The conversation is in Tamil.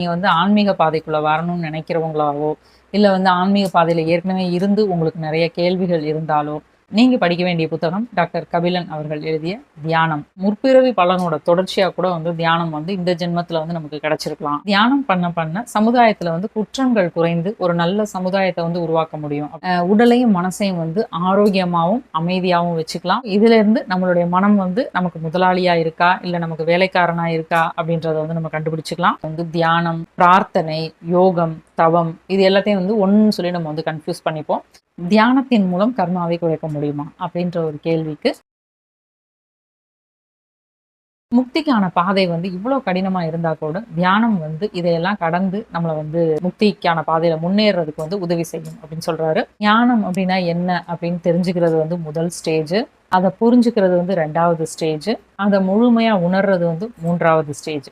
நீங்கள் வந்து ஆன்மீக பாதைக்குள்ளே வரணும்னு நினைக்கிறவங்களாவோ இல்லை வந்து ஆன்மீக பாதையில் ஏற்கனவே இருந்து உங்களுக்கு நிறைய கேள்விகள் இருந்தாலோ நீங்க படிக்க வேண்டிய புத்தகம் டாக்டர் கபிலன் அவர்கள் எழுதிய தியானம். முற்பிறவி பலனோட தொடர்ச்சியா கூட வந்து தியானம் வந்து இந்த ஜென்மத்துல வந்து நமக்கு கிடைச்சிருக்கலாம். தியானம் பண்ண பண்ண சமுதாயத்துல வந்து குற்றங்கள் குறைந்து ஒரு நல்ல சமுதாயத்தை வந்து உருவாக்க முடியும். உடலையும் மனசையும் வந்து ஆரோக்கியமாகவும் அமைதியாகவும் வச்சுக்கலாம். இதுல இருந்து நம்மளுடைய மனம் வந்து நமக்கு முதலாளியா இருக்கா? இல்ல நமக்கு வேலைக்காரனா இருக்கா? அப்படின்றத வந்து நம்ம கண்டுபிடிச்சுக்கலாம். வந்து தியானம் பிரார்த்தனை யோகம் தவம் இது எல்லாத்தையும் வந்து ஒன்றுன்னு சொல்லி நம்ம வந்து கன்ஃபியூஸ் பண்ணிப்போம். தியானத்தின் மூலம் கர்மாவை குறைக்க முடியுமா? அப்படின்ற ஒரு கேள்விக்கு முக்திக்கான பாதை வந்து இவ்வளோ கடினமாக இருந்தால் கூட தியானம் வந்து இதையெல்லாம் கடந்து நம்மளை வந்து முக்திக்கான பாதையில் முன்னேறதுக்கு வந்து உதவி செய்யும் அப்படின்னு சொல்கிறாரு ஞானம் அப்படின்னா என்ன அப்படின்னு தெரிஞ்சுக்கிறது வந்து முதல் ஸ்டேஜ் அதை புரிஞ்சுக்கிறது வந்து ரெண்டாவது ஸ்டேஜ் அதை முழுமையாக உணர்றது வந்து மூன்றாவது ஸ்டேஜ்